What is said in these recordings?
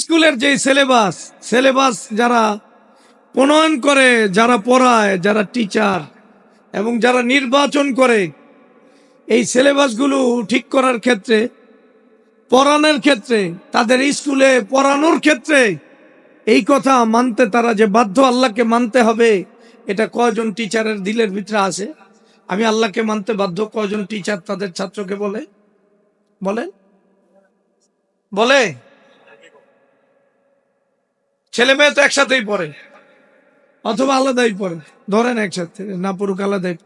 স্কুলের যে syllabus syllabus যারা প্রণয়ন করে, যারা পড়ায়, যারা টিচার এবং যারা নির্বাচন করে, এই সিলেবাসগুলো ঠিক করার ক্ষেত্রে, পড়ানোর ক্ষেত্রে, তাদের স্কুলে পড়ানোর ক্ষেত্রে এই কথা মানতে তারা যে বাধ্য আল্লাহকে মানতে হবে, এটা কয়জন টিচারের দিলের ভিতরে আছে? আমি আল্লাহকে মানতে বাধ্য কয়জন টিচার তাদের ছাত্রকে বলে? বলেন? বলে? ছেলে মেয়ে তো একসাথেই পড়ে। অথবা আলাদাই পড়ে। ধরেন একসাথে না পুরুক আলাদাই।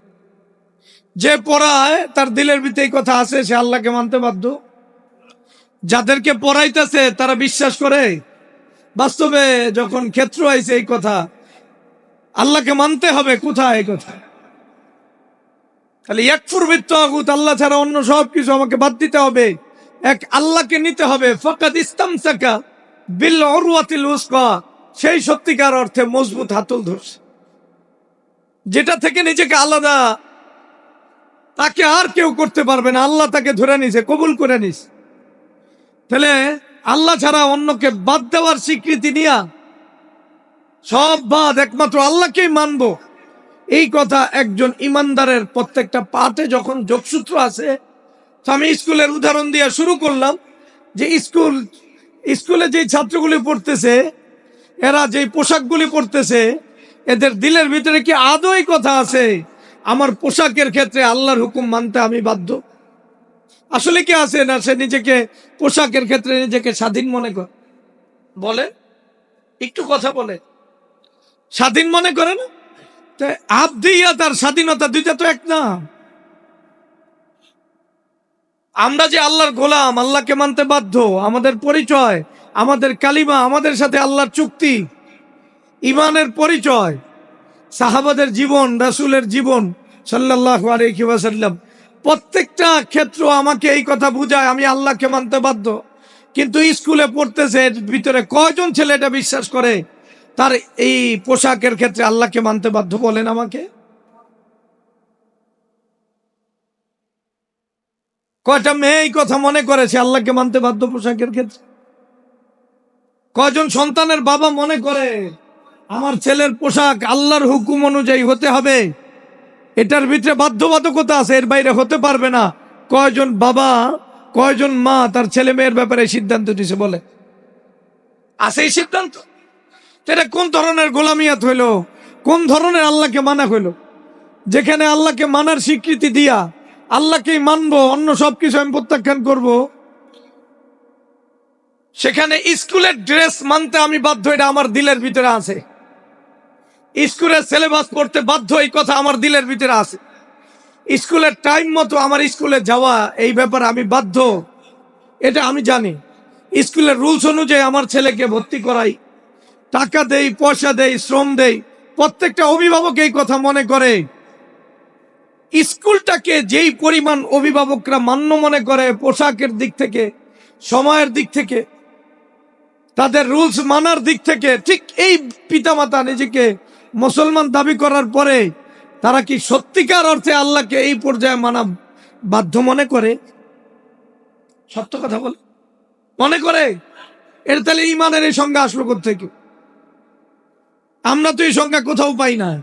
যে পড়ায় তার দিলের ভিতরে কথা আছে, সে আল্লাহকে মানতে বাধ্য। যাদেরকে পড়াইতেছে, তারা বিশ্বাস করে। বাস্তবে যখন ক্ষেত্র আইছে এই কথা, আল্লাহকে মানতে হবে কোথায় এই কথা? তাহলে এক ফুরবৃত্ত আগুত আল্লাহ ছাড়া অন্য সব কিছু আমাকে বাদ দিতে হবে। এক আল্লাহকে নিতে হবে। ফকাত ইস্তাম সাকা বিল অরুয়াতিল উস্কা সেই সত্যিকার অর্থে মজবুত হাতল ধরছে। যেটা থেকে নিজেকে আলাদা, তাকে আর কেউ করতে পারবে না। আল্লাহ তাকে ধরে নিছে, কবুল করে নিস। তাহলে আল্লাহ ছাড়া অন্যকে বাদ দেওয়ার স্বীকৃতি নিয়া সব বাদ একমাত্র আল্লাহকেই মানবো। এই কথা একজন ইমানদারের প্রত্যেকটা পাঠে যখন যোগসূত্র আছে আমি স্কুলের উদাহরণ দিয়ে শুরু করলাম যে স্কুল স্কুলে যে ছাত্রগুলি পড়তেছে, এরা যে পোশাকগুলি পড়তেছে, এদের দিলের ভিতরে কি আদৌ কথা আছে? আমার পোশাকের ক্ষেত্রে আল্লাহর হুকুম মানতে আমি বাধ্য। আসলে কি আছে না সে নিজেকে পোশাকের ক্ষেত্রে নিজেকে স্বাধীন মনে করে? বলে? একটু কথা বলে। স্বাধীন মনে করে না? তো আবদিয়া তার স্বাধীনতা দুইটা তো এক না। আমরা যে আল্লাহর গোলাম, আল্লাহকে মানতে বাধ্য, আমাদের পরিচয়, আমাদের কালিমা, আমাদের সাথে আল্লাহর চুক্তি ইমানের পরিচয়, সাহাবাদের জীবন, রাসুলের জীবন সাল্লাহ আলহিবাসাল্লাম প্রত্যেকটা ক্ষেত্র আমাকে এই কথা বুঝায়, আমি আল্লাহকে মানতে বাধ্য। কিন্তু স্কুলে পড়তেছে এর ভিতরে কয়জন ছেলে এটা বিশ্বাস করে? তার এই পোশাকের ক্ষেত্রে আল্লাহকে মানতে বাধ্য বলেন আমাকে। কয়টা মেয়ে এই কথা মনে করেছে? আল্লাহকে মানতে বাধ্য পোশাকের ক্ষেত্রে। কয়জন সন্তানের বাবা মনে করে, আমার ছেলের পোশাক আল্লাহর হুকুম অনুযায়ী হতে হবে। এটার ভিতরে বাধ্যবাধকতা আছে, এর বাইরে হতে পারবে না। কয়জন বাবা, কয়জন মা তার ছেলে মেয়ের ব্যাপারে সিদ্ধান্ত দিছে বলে? আছে এই সিদ্ধান্ত? এটা কোন ধরনের গোলামিয়াত হইল? কোন ধরনের আল্লাহকে মানা হইল? যেখানে আল্লাহকে মানার স্বীকৃতি দিয়া আল্লাহকেই মানবো, অন্য সব কিছু আমি প্রত্যাখ্যান করব। সেখানে স্কুলের ড্রেস মানতে আমি বাধ্য, এটা আমার দিলের ভিতরে আছে। স্কুলের সিলেবাস পড়তে বাধ্য, এই কথা আমার দিলের ভিতরে আছে। স্কুলের টাইম মতো আমার স্কুলে যাওয়া, এই ব্যাপারে আমি বাধ্য। এটা আমি জানি। স্কুলের রুলস অনুযায়ী আমার ছেলেকে ভর্তি করাই। টাকা দেই, পয়সা দেই, শ্রম দেই। প্রত্যেকটা অভিভাবক এই কথা মনে করে। স্কুলটাকে যেই পরিমাণ অভিভাবকরা মান্য মনে করে পোশাকের দিক থেকে, সময়ের দিক থেকে, তাদের রুলস মানার দিক থেকে, ঠিক এই পিতামাতা নিজেকে মুসলমান দাবি করার পরে তারা কি সত্যিকার অর্থে আল্লাহকে এই পর্যায়ে মানা বাধ্য মনে করে? সত্য কথা বলে। মনে করে? এর তাহলে ইমানের এই সংজ্ঞা আসলো থেকে আমরা তো এই সংজ্ঞা কোথাও পাই না।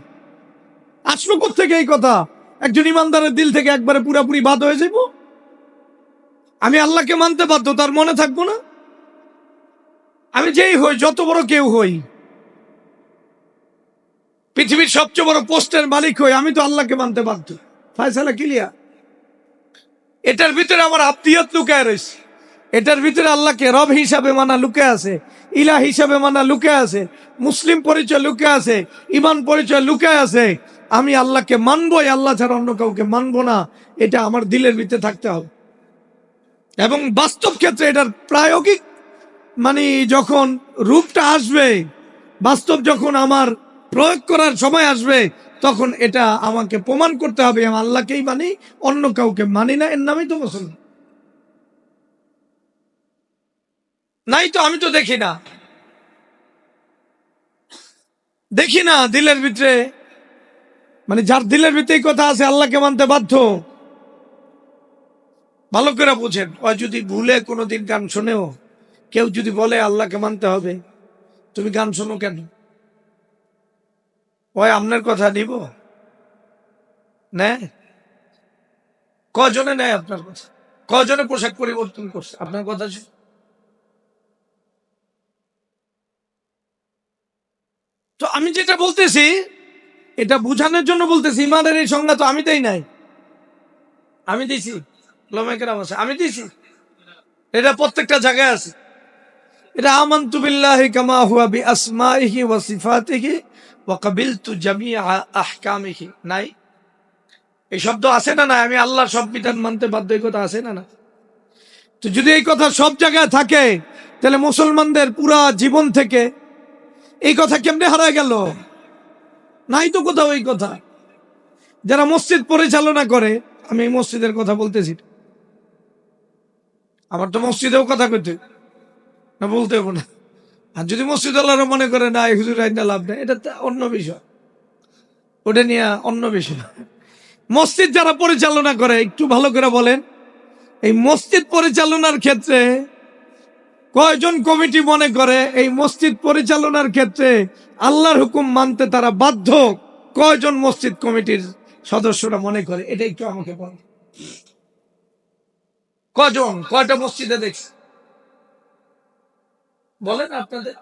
আসলো থেকে এই কথা? একজন ইমানদারের দিল থেকে একবারে পুরাপুরি বাদ হয়ে যাব আমি আল্লাহকে মানতে বাধ্য, তার মনে থাকব না? আমি যেই হই, যত বড় কেউ হই, পৃথিবীর সবচেয়ে বড় পোস্টের মালিক হই, আমি তো আল্লাহকে মানতে বাধ্য। ফায়সালা ক্লিয়ার? এটার ভিতরে আমার আত্মীয়ত লুকায় রয়েছে। এটার ভিতরে আল্লাহকে রব হিসাবে মানা লুকে আছে ইলা হিসাবে মানা লুকে আছে, মুসলিম পরিচয় লুকে আছে, ইমান পরিচয় লুকে আছে আমি আল্লাহকে মানবই আল্লাহ ছাড়া অন্য কাউকে মানবো না। এটা আমার দিলের ভিতরে থাকতে হবে। এবং বাস্তব ক্ষেত্রে এটার প্রায়োগিক মানে যখন রূপটা আসবে, বাস্তব যখন আমার প্রয়োগ করার সময় আসবে, তখন এটা আমাকে প্রমাণ করতে হবে, আমি আল্লাহকেই মানি, অন্য কাউকে মানি না, এর নামেই তো মুসলমান। নাই তো, আমি তো দেখি না। দেখি না দিলের ভিতরে মানে যার দিলের ভিতরে কথা আছে, আল্লাহকে মানতে বাধ্য। ভালো করে বুঝেন। ও যদি ভুলে কোনোদিন গান শোনেও, কেউ যদি বলে আল্লাহকে মানতে হবে, তুমি গান শোনো কেন? ওই আপনার কথা নিব? কজনে নেয় আপনার কথা? কজনে পোশাক পরিবর্তন করছে? আপনার কথা? তো আমি যেটা বলতেছি এটা বুঝানোর জন্য বলতেছি, ইমানের এই সংজ্ঞা তো আমি দেই নাই। আমি দিছি। আমি দিছি। এটা প্রত্যেকটা জায়গায় আছে। এটা আমান্তু বিল্লাহি কামা হুয়া বি আসমাইহি ওয়া সিফাতিহি ওয়া কাবিলতু জামিআ আহকামিহি। নাই? এই শব্দ আছে না না আমি আল্লাহর সব বিধান মানতে বাধ্য, এই কথা আছে না না? তো যদি এই কথা সব জায়গায় থাকে, তাহলে মুসলমানদের পুরা জীবন থেকে এই কথা কেমনে হারায় গেল? নাই তো কোথাও এই কথা। যারা মসজিদ পরিচালনা করে, আমি এই মসজিদের কথা বলতেছি। আমার তো মসজিদেও কথা কইতে না, বলতে না। আর যদি মসজিদ আল্লাহরা মনে করে, না, এই হুজুর আইনটা লাভ নেই, এটা অন্য বিষয়। ওটা নিয়ে অন্য বিষয়। মসজিদ যারা পরিচালনা করে, একটু ভালো করে বলেন, এই মসজিদ পরিচালনার ক্ষেত্রে কয়জন কমিটি মনে করে এই মসজিদ পরিচালনার ক্ষেত্রে আল্লাহর হুকুম মানতে তারা বাধ্য? কয়জন মসজিদ কমিটির সদস্যরা মনে করে? এটা একটু আমাকে বল। কজন? কয়টা মসজিদে দেখছি? বলেন আপনাদের।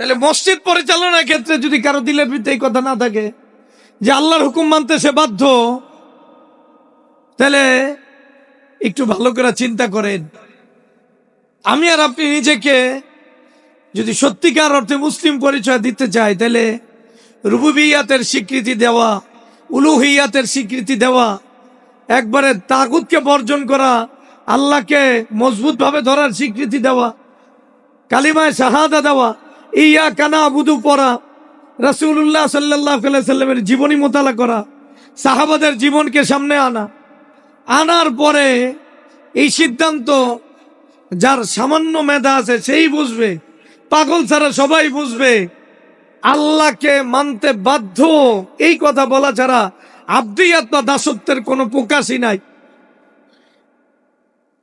তাহলে মসজিদ পরিচালনার ক্ষেত্রে যদি কারও দিলের ভিতরে এই কথা না থাকে যে আল্লাহর হুকুম মানতে সে বাধ্য, তাহলে একটু ভালো করে চিন্তা করেন। আমি আর আপনি নিজেকে যদি সত্যিকার অর্থে মুসলিম পরিচয় দিতে চাই, তাহলে রুবুবিয়াতের স্বীকৃতি দেওয়া, উলুহিয়াতের স্বীকৃতি দেওয়া, একবারে তাগুতকে বর্জন করা, আল্লাহকে মজবুতভাবে ধরার স্বীকৃতি দেওয়া, কালিমায় শাহাদা দেওয়া, ইয়া কানা আবুদু পড়া রাসুল্লাহ সাল্লাহ সাল্লামের জীবনী মোতালা করা, সাহাবাদের জীবনকে সামনে আনা, আনার পরে এই সিদ্ধান্ত যার সামান্য মেধা আছে, সেই বুঝবে। পাগল ছাড়া সবাই বুঝবে। আল্লাহকে মানতে বাধ্য, এই কথা বলা ছাড়া আব্দিয়াত বা দাসত্বের কোনো প্রকাশই নাই।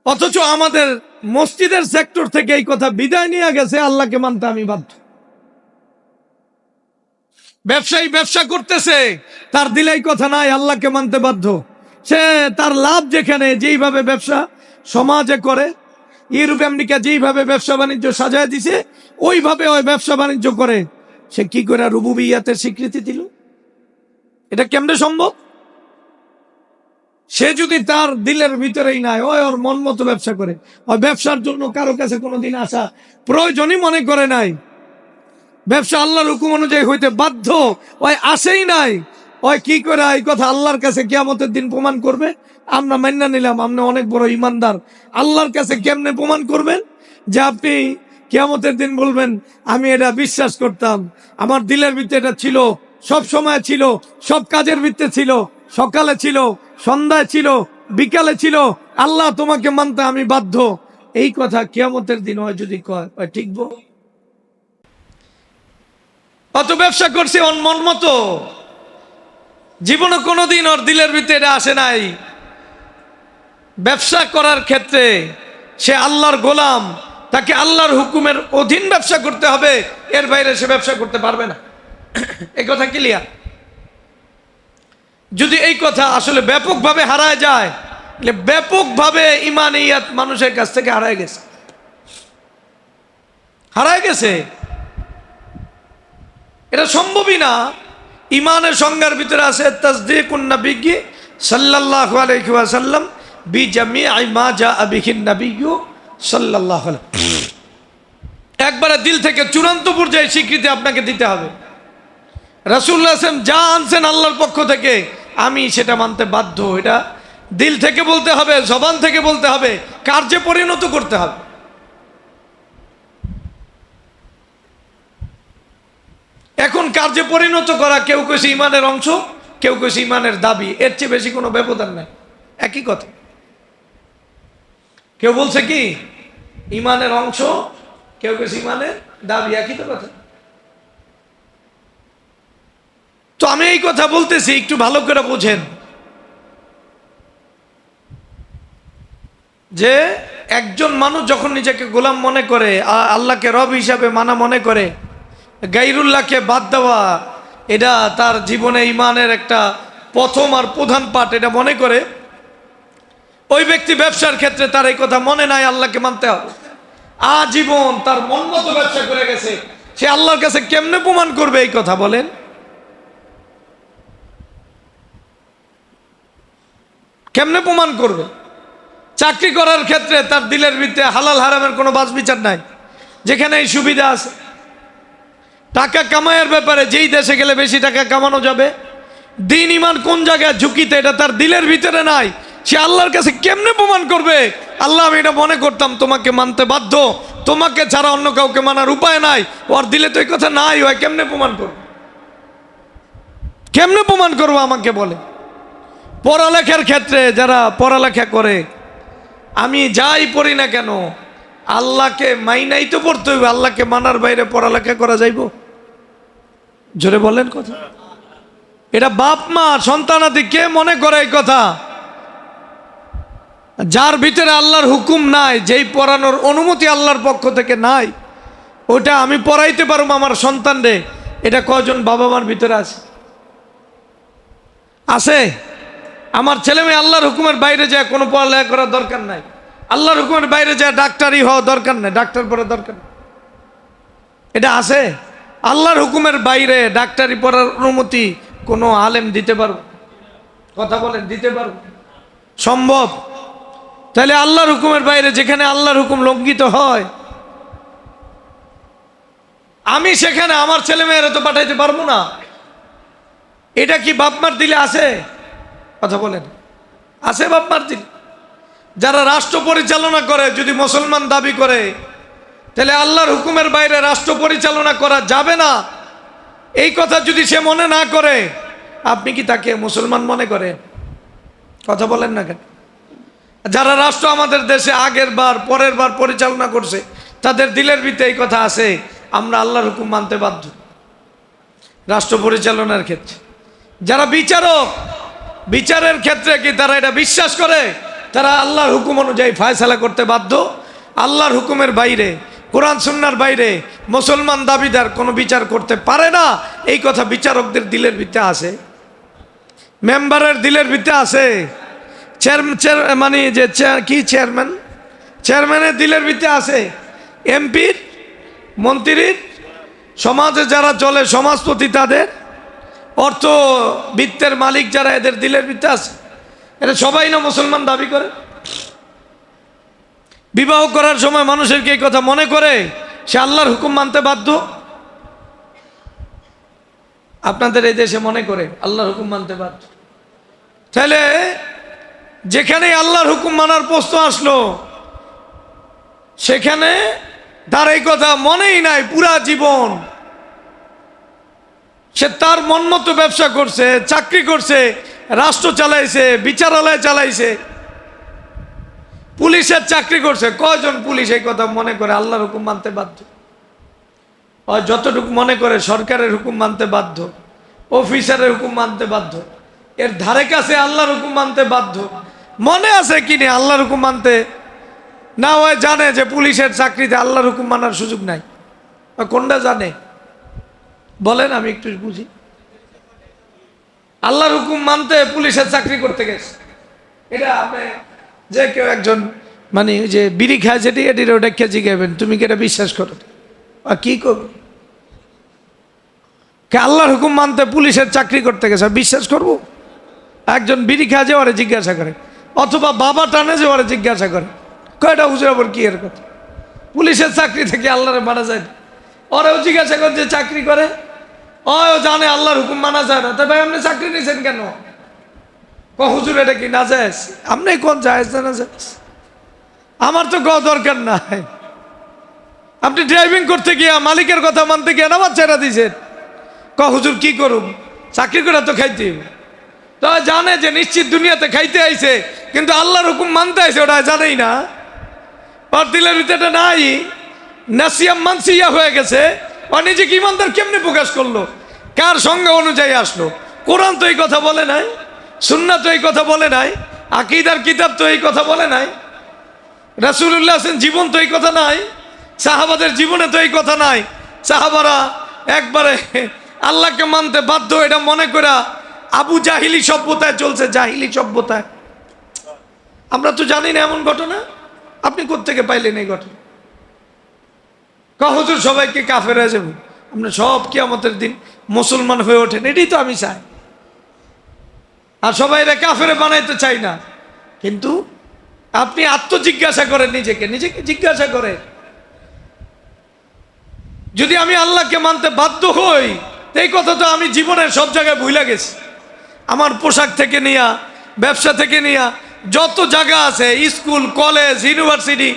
অথচ আমাদের মসজিদের সেক্টর থেকে এই কথা বিদায় নিয়ে গেছে, আল্লাহকে মানতে আমি বাধ্য। ব্যবসায়ী ব্যবসা করতেছে, তার দিলেই কথা নাই, আল্লাহকে মানতে বাধ্য। সে তার লাভ যেখানে, যেইভাবে ব্যবসা সমাজে করে ইউরোপ আমেরিকা যেইভাবে ব্যবসা বাণিজ্য সাজায় দিছে, ওইভাবে ওই ব্যবসা বাণিজ্য করে সে কি করে রুবুবিয়াতের স্বীকৃতি দিল? এটা কেমনে সম্ভব? সে যদি তার দিলের ভিতরেই নাই, ওই ওর মন মতো ব্যবসা করে, ওই ব্যবসার জন্য কারও কাছে কোনোদিন আসা প্রয়োজনই মনে করে নাই। ব্যবসা আল্লাহর হুকুম অনুযায়ী হইতে বাধ্য, ওই আসেই নাই। ওই কি করে এই কথা আল্লাহর কাছে কিয়ামতের দিন প্রমাণ করবে? আমরা মান্না নিলাম আপনি অনেক বড় ইমানদার। আল্লাহর কাছে কেমনে প্রমাণ করবেন? যে আপনি কিয়ামতের দিন বলবেন, আমি এটা বিশ্বাস করতাম। আমার দিলের ভিতরে এটা ছিল, সব সময় ছিল, সব কাজের ভিত্তে ছিল, সকালে ছিল, সন্ধ্যায় ছিল, বিকালে ছিল। আল্লাহ তোমাকে মানতে আমি বাধ্য। এই কথা কিয়ামতের দিন হয় যদি কয় ঠিকবো অত ব্যবসা করছে মন মতো। জীবনে কোনোদিন ওর দিলের ভিতরে এটা আসে নাই। ব্যবসা করার ক্ষেত্রে সে আল্লাহর গোলাম, তাকে আল্লাহর হুকুমের অধীন ব্যবসা করতে হবে, এর বাইরে সে ব্যবসা করতে পারবে না। এই কথা ক্লিয়ার যদি এই কথা আসলে ব্যাপকভাবে হারায় যায় ব্যাপকভাবে ইমান ইয়াত মানুষের কাছ থেকে হারায় গেছে। হারায় গেছে? এটা সম্ভবই না। ইমানের সংজ্ঞার ভিতরে আছে নবিগি সাল্লাল্লাহু আলাইহি ওয়াসাল্লাম বি জামিআ মা জা বিহিন নবিয়্যু সাল্লাল্লাহু আলাইহি একবারে দিল থেকে চূড়ান্ত পর্যায়ে স্বীকৃতি আপনাকে দিতে হবে। রাসূলুল্লাহ আসলাম যা আনছেন আল্লাহর পক্ষ থেকে, আমি সেটা মানতে বাধ্য। এটা দিল থেকে বলতে হবে, জবান থেকে বলতে হবে, কার্যে পরিণত করতে হবে। এখন কার্যে পরিণত করা কেউ কেছে ইমানের অংশ, কেউ কেছে ইমানের দাবি, এর চেয়ে বেশি কোনো ব্যবধান নাই। একই কথা। কেউ বলছে কি, ইমানের অংশ? কেউ কেউ ইমানের দাবি একই তো কথা। তো আমি এই কথা বলতেছি, একটু ভালো করে বোঝেন। যে একজন মানুষ যখন নিজেকে গোলাম মনে করে আল্লাহকে রব হিসাবে মানা মনে করে, গাইরুল্লাহকে বাদ দেওয়া, এটা তার জীবনে ইমানের একটা প্রথম আর প্রধান পাঠ, এটা মনে করে ওই ব্যক্তি ব্যবসার ক্ষেত্রে তার এই কথা মনে নাই, আল্লাহকে মানতে হবে। আজীবন তার মন মতো ব্যবসা করে গেছে। সে আল্লাহর কাছে কেমনে প্রমাণ করবে এই কথা বলেন? কেমনে প্রমাণ করবে? চাকরি করার ক্ষেত্রে তার দিলের ভিত্তে হালাল হারামের কোনো বাস বিচার নাই। যেখানে এই সুবিধা আছে। টাকা কামাইয়ের ব্যাপারে যেই দেশে গেলে বেশি টাকা কামানো যাবে, দিন, ইমান কোন জায়গায় ঝুঁকিতে, এটা তার দিলের ভিতরে নাই। সে আল্লাহর কাছে কেমনে প্রমাণ করবে? আল্লাহ, আমি এটা মনে করতাম, তোমাকে মানতে বাধ্য। তোমাকে ছাড়া অন্য কাউকে মানার উপায় নাই। ওর দিলে তো এই কথা নাই হয় কেমনে প্রমাণ করবে? কেমনে প্রমাণ করব আমাকে বলে? পড়ালেখার ক্ষেত্রে যারা পড়ালেখা করে, আমি যাই পড়ি না কেন, আল্লাহকে মাইনাই তো পড়তে হইবে। আল্লাহকে মানার বাইরে পড়ালেখা করা যাইব? জোরে বলেন কথা। এটা বাপ মা সন্তানাদি কে মনে করে এই কথা? যার ভিতরে আল্লাহর হুকুম নাই, যেই পড়ানোর অনুমতি আল্লাহর পক্ষ থেকে নাই, ওটা আমি পড়াইতে পারব আমার সন্তান রে। এটা কজন বাবা মার ভিতরে আছে? আছে? আমার ছেলে মেয়ে আল্লাহর হুকুমের বাইরে যায়, কোনো পড়ালেখা করার দরকার নাই। আল্লাহর হুকুমের বাইরে যায়, ডাক্তারই হওয়া দরকার নাই, ডাক্তার পড়া দরকার। এটা আছে? আল্লাহর হুকুমের বাইরে ডাক্তারি পড়ার অনুমতি কোনো আলেম দিতে পারব কথা বলেন, দিতে পারব সম্ভব? তাহলে আল্লাহর হুকুমের বাইরে যেখানে আল্লাহর হুকুম লঙ্ঘিত হয়, আমি সেখানে আমার ছেলে মেয়েরা তো পাঠাইতে পারব না। এটা কি বাপমার দিলে আছে? কথা বলেন। আছে বাপমার দিলে। যারা রাষ্ট্র পরিচালনা করে, যদি মুসলমান দাবি করে, তাহলে আল্লাহর হুকুমের বাইরে রাষ্ট্র পরিচালনা করা যাবে না। এই কথা যদি সে মনে না করে, আপনি কি তাকে মুসলমান মনে করেন? কথা বলেন না কেন? যারা রাষ্ট্র আমাদের দেশে আগের বার, পরের বার পরিচালনা করছে, তাদের দিলের ভিতরে এই কথা আছে, আমরা আল্লাহর হুকুম মানতে বাধ্য। রাষ্ট্র পরিচালনার ক্ষেত্রে। যারা বিচারক, বিচারের ক্ষেত্রে কি তারা এটা বিশ্বাস করে? তারা আল্লাহর হুকুম অনুযায়ী ফায়সালা করতে বাধ্য। আল্লাহর হুকুমের বাইরে, কোরআন সুন্নার বাইরে মুসলমান দাবিদার কোনো বিচার করতে পারে না, এই কথা বিচারকদের দিলের ভিত্তে আছে। মেম্বারের দিলের ভিত্তে আছে। চেয়ারম্যান চেয়ার মানে যে চেয়ার কি চেয়ারম্যান চেয়ারম্যানের দিলের ভিত্তে আছে। এমপির মন্ত্রীর সমাজে যারা চলে, সমাজপতি তাদের, অর্থ, বৃত্তের মালিক যারা, এদের দিলের ভিত্তে আছে। এটা সবাই না মুসলমান দাবি করে। বিবাহ করার সময় মানুষের কি কথা মনে করে? সে আল্লাহর হুকুম মানতে বাধ্য। আপনাদের এই দেশে মনে করে, আল্লাহর হুকুম মানতে বাধ্য। তাহলে যেখানে আল্লাহর হুকুম মানার প্রশ্ন আসলো, সেখানে তার এই কথা মনেই নাই, পুরা জীবন। সে তার মন মতো ব্যবসা করছে, চাকরি করছে, রাষ্ট্র চালাইছে, বিচারালয় চালাইছে। পুলিশের চাকরি করছে, কয়জন পুলিশ এই কথা মনে করে আল্লাহর হুকুম মানতে বাধ্য? যতটুকু মনে করে সরকারের হুকুম মানতে বাধ্য, অফিসারের হুকুম মানতে বাধ্য, এর ধারে কাছে আল্লাহর হুকুম মানতে বাধ্য। মনে আছে কি নেই? আল্লাহর হুকুম মানতে? না হয় জানে যে পুলিশের চাকরিতে আল্লাহর হুকুম মানার সুযোগ নাই। কোনটা জানে? বলেন, আমি একটু বুঝি। আল্লাহর হুকুম মানতে পুলিশের চাকরি করতে গেছে। এটা আপনি যে কেউ একজন মানে ওই যে বিড়ি খায় যেটি, এটির ওটা খেয়ে জিগাবেন তুমি কি এটা বিশ্বাস করো? আর কি করব? কে আল্লাহর হুকুম মানতে পুলিশের চাকরি করতে গেছে? বিশ্বাস করব? একজন বিড়ি যে ওরে জিজ্ঞাসা করে। অথবা বাবা টানে যে ওরে জিজ্ঞাসা করে কয়টা হুজুর আবার কি এর কথা? পুলিশের চাকরি থেকে আল্লাহরে মানা যায় ওরেও জিজ্ঞাসা করে যে চাকরি করে ও জানে আল্লাহর হুকুম মানা যায় না। তবে আপনি চাকরি নিয়েছেন কেন? ক হুজুর, এটা কি না যায় আপনি কোন যায় না যায় আমার তো গ দরকার নাই। আপনি ড্রাইভিং করতে গিয়া মালিকের কথা মানতে গিয়ে আমার ছেড়া দিয়েছেন ক হুজুর, কি করুম? চাকরি করে তো খাইতে হবে। তো জানে যে নিশ্চিত দুনিয়াতে খাইতে আইছে, কিন্তু আল্লাহর হুকুম মানতে আইছে, ওটা জানেই না। ওর দিলের ভিতরে নাই। নাসিয়াম মানসিয়া হয়ে গেছে। ও নিজেকে ইমানদার কেমনে প্রকাশ করল? কার সঙ্গে অনুযায়ী আসলো? কোরআন তো এই কথা বলে নাই সুন্না তো এই কথা বলে নাই, আকিদার কিতাব তো এই কথা বলে নাই রাসুল্লাহ হাসান জীবন তো এই কথা নাই, সাহাবাদের জীবনে তো এই কথা নাই। সাহাবারা একবারে আল্লাহকে মানতে বাধ্য, এটা মনে করা আবু জাহিলি সভ্যতায় চলছে, জাহিলি সভ্যতায়। আমরা তো জানি না এমন ঘটনা। আপনি কোত্থেকে পাইলেন এই ঘটনা? কহজুর সবাইকে কাফের যাবে। আমরা সব কি আমাদের দিন মুসলমান হয়ে ওঠেন, এটাই তো আমি চাই। আর সবাই এরা কাফেরে বানাইতে চাই না। কিন্তু আপনি আত্মজিজ্ঞাসা করেন নিজেকে নিজেকে জিজ্ঞাসা করে যদি আমি আল্লাহকে মানতে বাধ্য হই এই কথা তো আমি জীবনের সব জায়গায় ভুলে গেছি। আমার পোশাক থেকে নিয়া, ব্যবসা থেকে নিয়া, যত জায়গা আছে, স্কুল, কলেজ, ইউনিভার্সিটি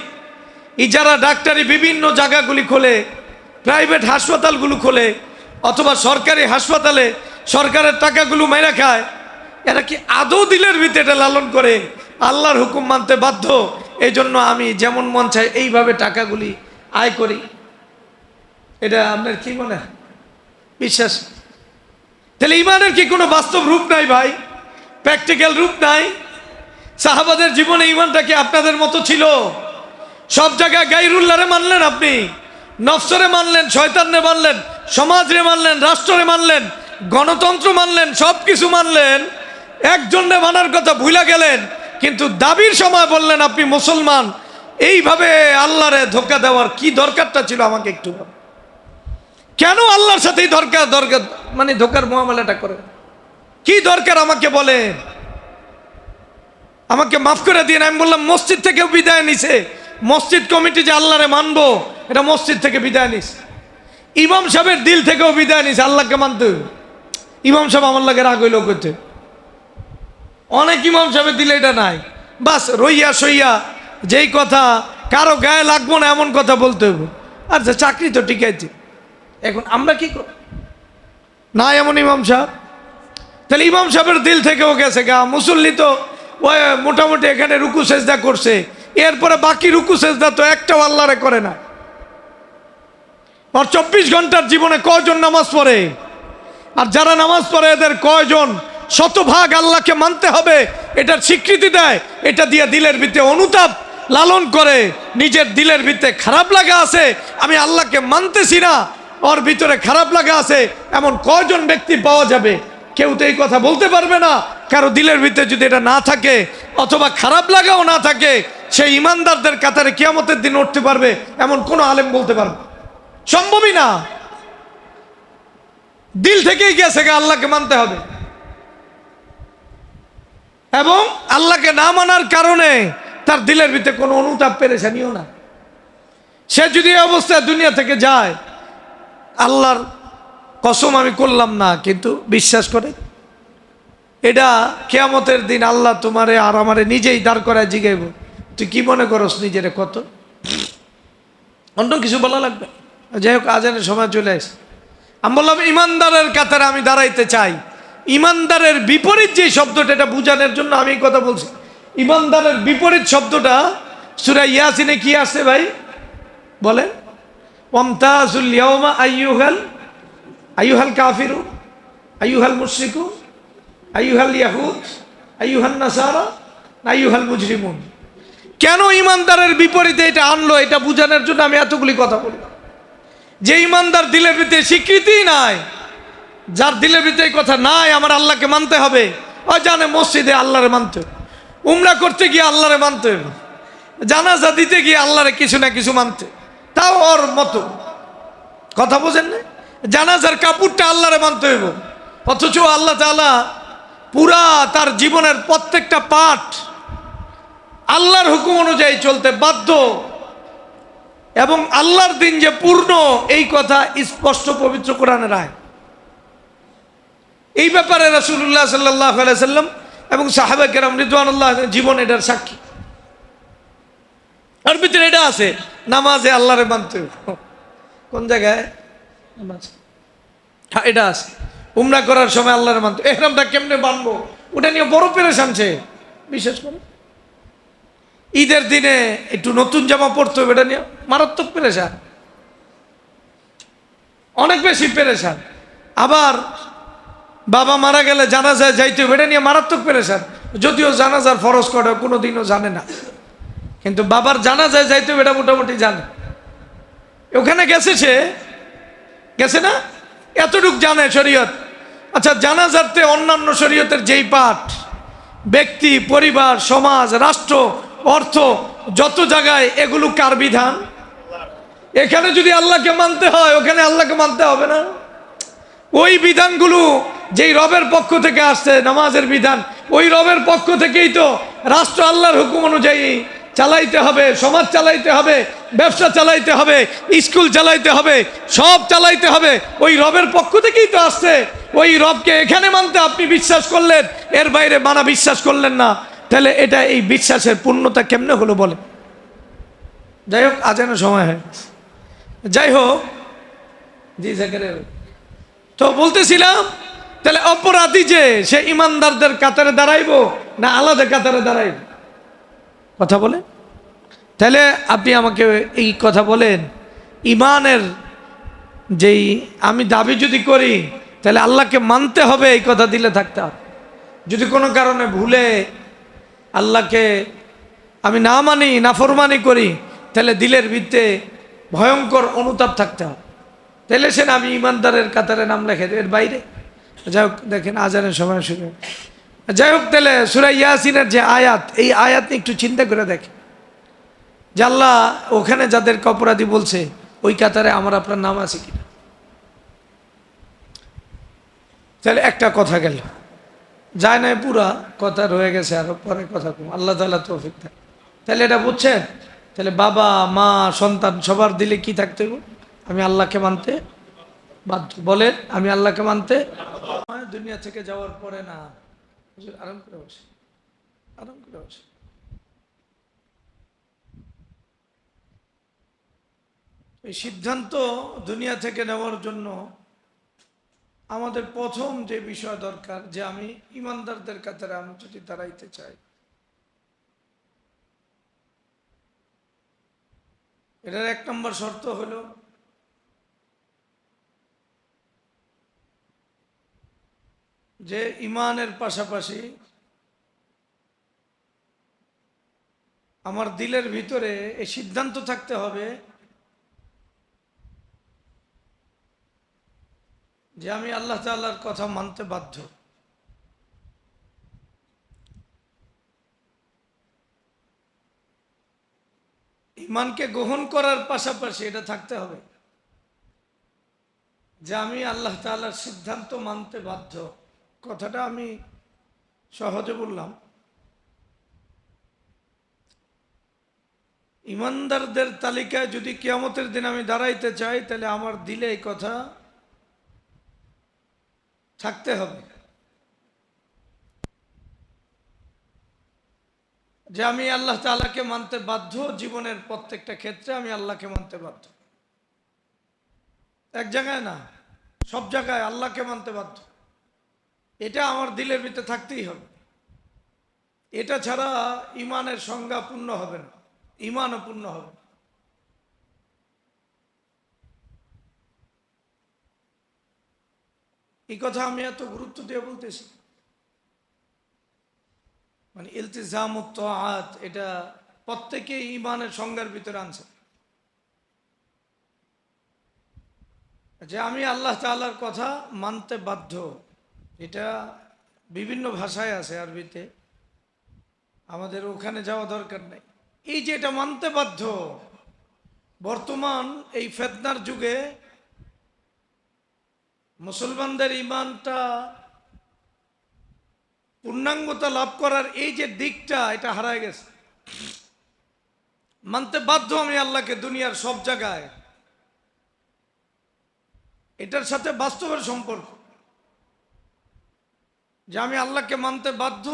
যারা ডাক্তারি বিভিন্ন জায়গাগুলি খোলে, প্রাইভেট হাসপাতালগুলো খোলে, অথবা সরকারি হাসপাতালে সরকারের টাকাগুলো মেরা খায়, এরা কি আদৌ দিলের ভিতরে এটা লালন করে? আল্লাহর হুকুম মানতে বাধ্য। এই জন্য আমি যেমন মন চাই, এইভাবে টাকাগুলি আয় করি। এটা আপনার কি মনে? বিশ্বাস? তাহলে ইমানের কি কোনো বাস্তব রূপ নাই ভাই? প্র্যাকটিক্যাল রূপ নাই? সাহাবাদের জীবনে ইমানটা কি আপনাদের মতো ছিল? সব জায়গায় গাইরুল্লারে মানলেন আপনি, নফসরে মানলেন, শয়তানরে মানলেন, সমাজরে মানলেন রাষ্ট্রে মানলেন, গণতন্ত্র মানলেন সব কিছু মানলেন একজনে মানার কথা ভুলে গেলেন, কিন্তু দাবির সময় বললেন আপনি মুসলমান, এইভাবে আল্লাহরে ধোকা দেওয়ার কি দরকারটা ছিল আমাকে একটু। কেন আল্লাহর সাথেই দরকার দরকার মানে ধোকার মোয়ামেলাটা করে? কি দরকার আমাকে বলেন আমাকে মাফ করে দিন, আমি বললাম, মসজিদ থেকেও বিদায় নিছে। মসজিদ কমিটি যে আল্লাহরে মানবো, এটা মসজিদ থেকে বিদায় নিস। ইমাম সাহেবের দিল থেকেও বিদায় নিস, আল্লাহকে মানতে। ইমাম সাহেব আমার লাগে রাগ হইল করতে। অনেক ইমাম সাহেবের দিলে এটা নাই। বাস রইয়া সইয়া যেই কথা, কারও গায়ে লাগবো না এমন কথা বলতে হবে আচ্ছা চাকরি তো ঠিক আছে এখন আমরা কি করি না, এমন ইমাম সাহেব। তাহলে ইমাম সাহেবের দিল থেকেও গেছে গা। মুসল্লি তো মোটামুটি এখানে রুকু সেজদা করছে। এরপরে বাকি রুকু সেজদা তো একটাও আল্লাহরে করে না। আর চব্বিশ ঘণ্টার জীবনে কয়জন নামাজ পড়ে? আর যারা নামাজ পড়ে, এদের কয়জন? শতভাগ আল্লাহকে মানতে হবে এটার স্বীকৃতি দেয়। এটা দিয়ে দিলের ভিতরে অনুতাপ লালন করে। নিজের দিলের ভিতরে খারাপ লাগা আছে। আমি আল্লাহকে মানতেছি না। ওর ভিতরে খারাপ লাগা আছে, এমন কয়জন ব্যক্তি পাওয়া যাবে? কেউ তো এই কথা বলতে পারবে না। কারও দিলের ভিতরে যদি এটা না থাকে, অথবা খারাপ লাগাও না থাকে, সেই ইমানদারদের কাতারে কিয়ামতের দিন উঠতে পারবে, এমন কোনো আলেম বলতে পারবে সম্ভবই না। দিল থেকেই গেছে গা, আল্লাহকে মানতে হবে। এবং আল্লাহকে না মানার কারণে তার দিলের ভিতরে কোনো অনুতাপ পেরেছানিও না। সে যদি এই অবস্থায় দুনিয়া থেকে যায় আল্লাহর কসম আমি করলাম না, কিন্তু বিশ্বাস করে। এটা কেয়ামতের দিন আল্লাহ তোমারে আর আমারে নিজেই দাঁড় করায় জিগাইব। তুই কি মনে করস নিজের কত? অন্য কিছু বলা লাগবে? যাই হোক, আজানের সময় চলে আসে আমি বললাম, ইমানদারের কাতারে আমি দাঁড়াইতে চাই। ইমানদারের বিপরীত যে শব্দটা, এটা বুঝানোর জন্য আমি কথা বলছি। ইমানদারের বিপরীত শব্দটা, সুরা ইয়াসিনে কি আসছে ভাই? বলেন। কাফিরু কেন ইমানদারের বিপরীতে এটা আনলো? এটা বুঝানোর জন্য আমি এতগুলি কথা বললাম যে ইমানদার দিলের ভিতরে স্বীকৃতি নাই, যার দিলের ভিতরে কথা নাই, আমার আল্লাহকে মানতে হবে। ও জানে মসজিদে আল্লাহরে মানতে। উমরা করতে গিয়ে আল্লাহরে মানতে হবে। জানাজা দিতে গিয়ে আল্লাহরে কিছু না কিছু মানতে তাও ওর মতো। কথা বোঝেন না? জানাজার কাপড়টা আল্লাহরে মানতে হইব। অথচ আল্লাহ তালা পুরা তার জীবনের প্রত্যেকটা পাঠ আল্লাহর হুকুম অনুযায়ী চলতে বাধ্য। এবং আল্লাহর দিন যে পূর্ণ, এই কথা স্পষ্ট পবিত্র কোরআনে রায়। এই ব্যাপারে রাসুল্লাহ সাল্লাহ সাল্লাম এবং সাহাবা কেরাম রিদওয়ানুল্লাহ জীবন এটার সাক্ষী। আর ভিতরে এটা আছে নামাজে আল্লাহরে মানতে কোন জায়গায়? নামাজ। হ্যাঁ এটা আছে। উমরা করার সময় আল্লাহরে মানতে। এহরামটা কেমনে বানবো? ওটা নিয়ে বড় পেরেশান সে। বিশেষ করে। ঈদের দিনে একটু নতুন জামা পরতে হবে এটা নিয়ে মারাত্মক পেরেশান। অনেক বেশি পেরেশান। আবার বাবা মারা গেলে জানাজায় যাইতে হবে এটা নিয়ে মারাত্মক পেরেশান। যদিও জানাজার ফরজ করে কোনো দিনও জানে না। কিন্তু বাবার জানা যায় যাইতে এটা মোটামুটি জানে। ওখানে গেছে সে? গেছে না? এতটুক জানে শরীয়ত। আচ্ছা জানাজাতে অন্যান্য শরীয়তের যেই পাঠ, ব্যক্তি, পরিবার, সমাজ, রাষ্ট্র, অর্থ, যত জায়গায় এগুলো কার বিধান? এখানে যদি আল্লাহকে মানতে হয়, ওখানে আল্লাহকে মানতে হবে না? ওই বিধানগুলো যেই রবের পক্ষ থেকে আসছে, নামাজের বিধান, ওই রবের পক্ষ থেকেই তো রাষ্ট্র আল্লাহর হুকুম অনুযায়ী চালাইতে হবে, সমাজ চালাইতে হবে, ব্যবসা চালাইতে হবে, স্কুল চালাইতে হবে, সব চালাইতে হবে। ওই রবের পক্ষ থেকেই তো আসছে। ওই রবকে এখানে মানতে আপনি বিশ্বাস করলেন, এর বাইরে মানা বিশ্বাস করলেন না। তাহলে এটা এই বিশ্বাসের পূর্ণতা কেমনে হলো বলে যাই হোক আজানো সময় হয়। যাই হোক, জি তো বলতেছিলাম, তাহলে অপরাধী যে, সে ইমানদারদের কাতারে দাঁড়াইব না আলাদা কাতারে দাঁড়াইব? কথা বলে? তাহলে আপনি আমাকে এই কথা বলেন, ইমানের যেই আমি দাবি যদি করি, তাহলে আল্লাহকে মানতে হবে এই কথা দিলে থাকতে হবে। যদি কোনো কারণে ভুলে আল্লাহকে আমি না মানি, না ফরমানি করি, তাহলে দিলের ভিত্তে ভয়ঙ্কর অনুতাপ থাকতে হবে। তাহলে সে আমি ইমানদারের কাতারে নাম লেখে, এর বাইরে। যাই হোক, দেখেন, আজানের সময় হয়। যাই হোক তাহলে সুরাই ইয়াসিনের যে আয়াত, এই আয়াত নিয়ে একটু চিন্তা করে দেখে। আল্লাহ ওখানে যাদেরকে অপরাধী বলছে, ওই কাতারে আমার আপনার নাম আছে কিনা? তাহলে একটা কথা গেল। যায় নাই পুরা, কথা রয়ে গেছে আরও, পরে কথা কম। আল্লাহ তালা তৌফিক থাকে তাহলে এটা বুঝছেন? তাহলে বাবা, মা, সন্তান সবার দিলে কি থাকতে হবে আমি আল্লাহকে মানতে বাধ্য। বলেন, আমি আল্লাহকে মানতে দুনিয়া থেকে যাওয়ার পরে না। হুজুর, আরাম করে বসে। আরাম করে বসে। এই সিদ্ধান্ত দুনিয়া থেকে নেওয়ার জন্য আমাদের প্রথম যে বিষয় দরকার যে আমি ইমানদারদের কাতারে আমি যদি দাঁড়াইতে চাই। এটার এক নম্বর শর্ত হলো যে ইমানের পাশাপাশি আমার দিলের ভিতরে এই সিদ্ধান্ত থাকতে হবে যে আমি আল্লাহ তাল্লাহর কথা মানতে বাধ্য। ইমানকে গ্রহণ করার পাশাপাশি এটা থাকতে হবে যে আমি আল্লাহ তাআলার সিদ্ধান্ত মানতে বাধ্য। কথাটা আমি সহজে বললাম। ইমানদারদের তালিকায় যদি কিয়ামতের দিন আমি দাঁড়াইতে চাই, তাহলে আমার দিলে এই কথা থাকতে হবে। যে আমি আল্লাহ তাআলাকে মানতে বাধ্য, জীবনের প্রত্যেকটা ক্ষেত্রে আমি আল্লাহকে মানতে বাধ্য। এক জায়গায় না, সব জায়গায় আল্লাহকে মানতে বাধ্য। এটা আমার দিলের ভিতরে থাকতেই হবে। এটা ছাড়া ইমানের সংজ্ঞা পূর্ণ হবে না। ইমানও পূর্ণ হবে। এই কথা আমি এত গুরুত্ব দিয়ে বলতেছি। মানে ইলতিজাম আত এটা প্রত্যেকে ইমানের সংজ্ঞার ভিতরে আনছে। যে আমি আল্লাহ তাআলার কথা মানতে বাধ্য। এটা বিভিন্ন ভাষায় আছে আরবিতে। আমাদের ওখানে যাওয়া দরকার নেই। এই যে এটা মানতে বাধ্য, বর্তমান এই ফেতনার যুগে মুসলমানদের ইমানটা পূর্ণাঙ্গতা লাভ করার এই যে দিকটা, এটা হারায় গেছে। মানতে বাধ্য আমি আল্লাহকে দুনিয়ার সব জায়গায়। এটার সাথে বাস্তবের সম্পর্ক। যে আমি আল্লাহকে মানতে বাধ্য,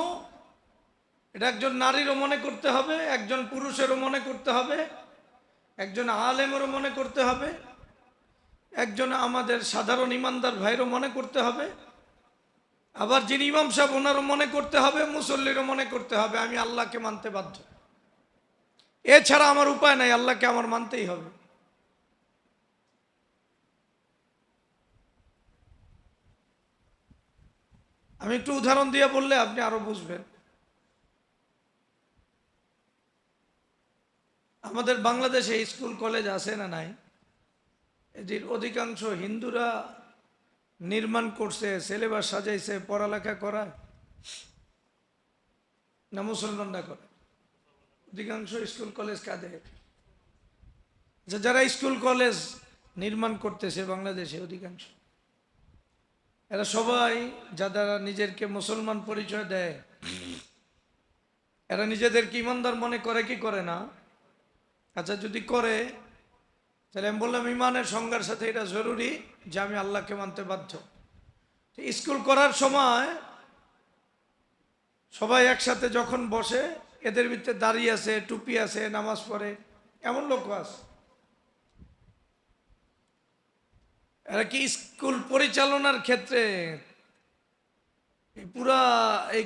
এটা একজন নারীরও মনে করতে হবে, একজন পুরুষেরও মনে করতে হবে, একজন আলেমেরও মনে করতে হবে, একজন আমাদের সাধারণ ইমানদার ভাইরও মনে করতে হবে, আবার যিনি ইমাম সাহেব, ওনারও মনে করতে হবে, মুসল্লিরও মনে করতে হবে, আমি আল্লাহকে মানতে বাধ্য। এছাড়া আমার উপায় নাই, আল্লাহকে আমার মানতেই হবে। আমি একটু উদাহরণ দিয়ে বললে আপনি আরও বুঝবেন। আমাদের বাংলাদেশে স্কুল কলেজ আছে না নাই? এটির অধিকাংশ হিন্দুরা নির্মাণ করছে সিলেবাস সাজাইছে পড়ালেখা করায় না মুসলমানরা করে? অধিকাংশ স্কুল কলেজ কাদের আচ্ছা, যারা স্কুল কলেজ নির্মাণ করতেছে বাংলাদেশে অধিকাংশ। এরা সবাই যারা নিজেরকে মুসলমান পরিচয় দেয়, এরা নিজেদেরকে ইমানদার মনে করে কি করে না? আচ্ছা যদি করে, তাহলে আমি বললাম ইমানের সংজ্ঞার সাথে এটা জরুরি যে আমি আল্লাহকে মানতে বাধ্য। স্কুল করার সময় সবাই একসাথে যখন বসে, এদের ভিতরে দাঁড়িয়ে আছে, টুপি আছে, নামাজ পড়ে, এমন লোক আছে। এরা কি স্কুল পরিচালনার ক্ষেত্রে? পুরা এই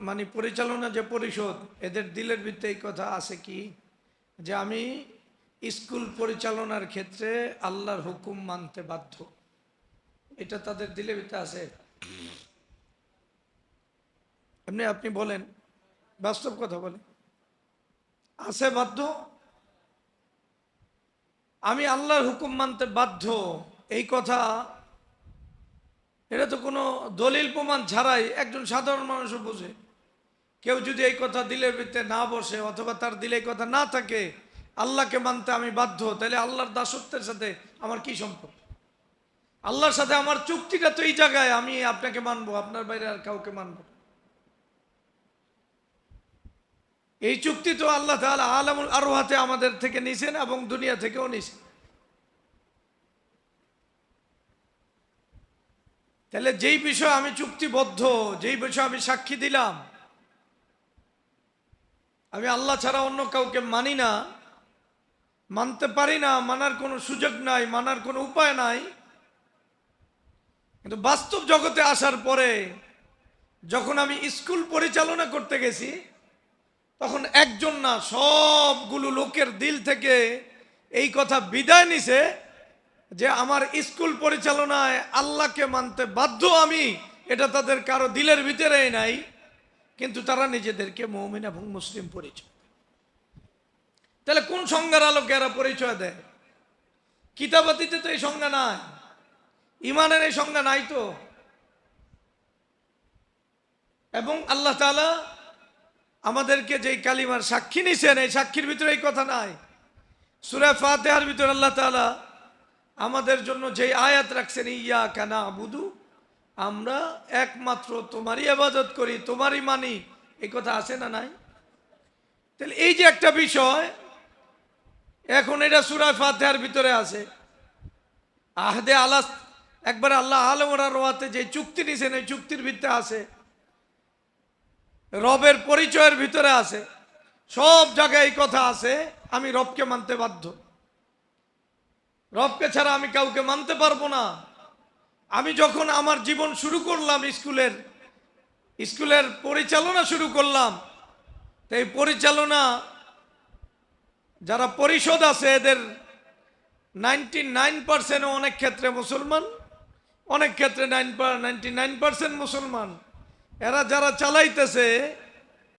মানে পরিচালনা যে পরিষদ, এদের দিলের ভিত্তে এই কথা আছে কি? যে আমি স্কুল পরিচালনার ক্ষেত্রে আল্লাহর হুকুম মানতে বাধ্য। এটা তাদের দিলের ভিত্তে আছে। এমনি আপনি বলেন, বাস্তব কথা বলেন। আছে বাধ্য? আমি আল্লাহর হুকুম মানতে বাধ্য। এই কথা, এটা তো কোনো দলিল প্রমাণ ছাড়াই একজন সাধারণ মানুষও বোঝে। কেউ যদি এই কথা দিলের ভিতরে না বসে অথবা তার দিলে এই কথা না থাকে, আল্লাহকে মানতে আমি বাধ্য, তাহলে আল্লাহর দাসত্বের সাথে আমার কি সম্পর্ক? আল্লাহর সাথে আমার চুক্তিটা তো এই জায়গায়, আমি আপনাকে মানবো, আপনার বাইরে আর কাউকে মানব এই চুক্তি তো আল্লাহ তাআলা আলামুল আরোহাতে আমাদের থেকে নিছেন এবং দুনিয়া থেকেও নিছেন। তাহলে যেই বিষয়ে আমি চুক্তিবদ্ধ, যেই বিষয়ে আমি সাক্ষী দিলাম, আমি আল্লাহ ছাড়া অন্য কাউকে মানি না, মানতে পারি না, মানার কোনো সুযোগ নাই, মানার কোনো উপায় নাই, কিন্তু বাস্তব জগতে আসার পরে যখন আমি স্কুল পরিচালনা করতে গেছি, তখন একজন না সবগুলো লোকের দিল থেকে এই কথা বিদায় নিছে যে আমার স্কুল পরিচালনায় আল্লাহকে মানতে বাধ্য আমি, এটা তাদের কারও দিলের ভিতরেই নাই, কিন্তু তারা নিজেদেরকে মৌমিন এবং মুসলিম পরিচয় তাহলে কোন সংজ্ঞার আলোকে এরা পরিচয় দেয়? কিতাবাতিতে তো এই সংজ্ঞা নাই ইমানের এই সংজ্ঞা নাই তো। এবং আল্লাহ তাআলা আমাদেরকে যেই কালিমার সাক্ষী নিছেন, এই সাক্ষীর ভিতরে এই কথা নাই। সুরা ফাতেহার ভিতরে আল্লাহ তাআলা আমাদের জন্য যেই আয়াত রাখছেন ইয়া কানা বুধু আমরা একমাত্র তোমারই আবাদত করি, তোমারই মানি। এই কথা আছে না নাই? তাহলে এই যে একটা বিষয়, এখন এটা সুরায় ফাতেহার ভিতরে আছে। আহদে আলাস, একবার আল্লাহ আলমরা রোয়াতে যে চুক্তি নিছেন এই চুক্তির ভিত্তে আছে। রবের পরিচয়ের ভিতরে আছে। সব জায়গায় এই কথা আছে, আমি রবকে মানতে বাধ্য। রবকে ছাড়া আমি কাউকে মানতে পারব না। আমি যখন আমার জীবন শুরু করলাম স্কুলের স্কুলের পরিচালনা শুরু করলাম, তো এই পরিচালনা যারা পরিষদ আছে, এদের নাইনটি নাইন পার্সেন্ট অনেক ক্ষেত্রে মুসলমান, অনেক ক্ষেত্রে নাইন নাইনটি নাইন পার্সেন্ট মুসলমান। এরা যারা চালাইতেছে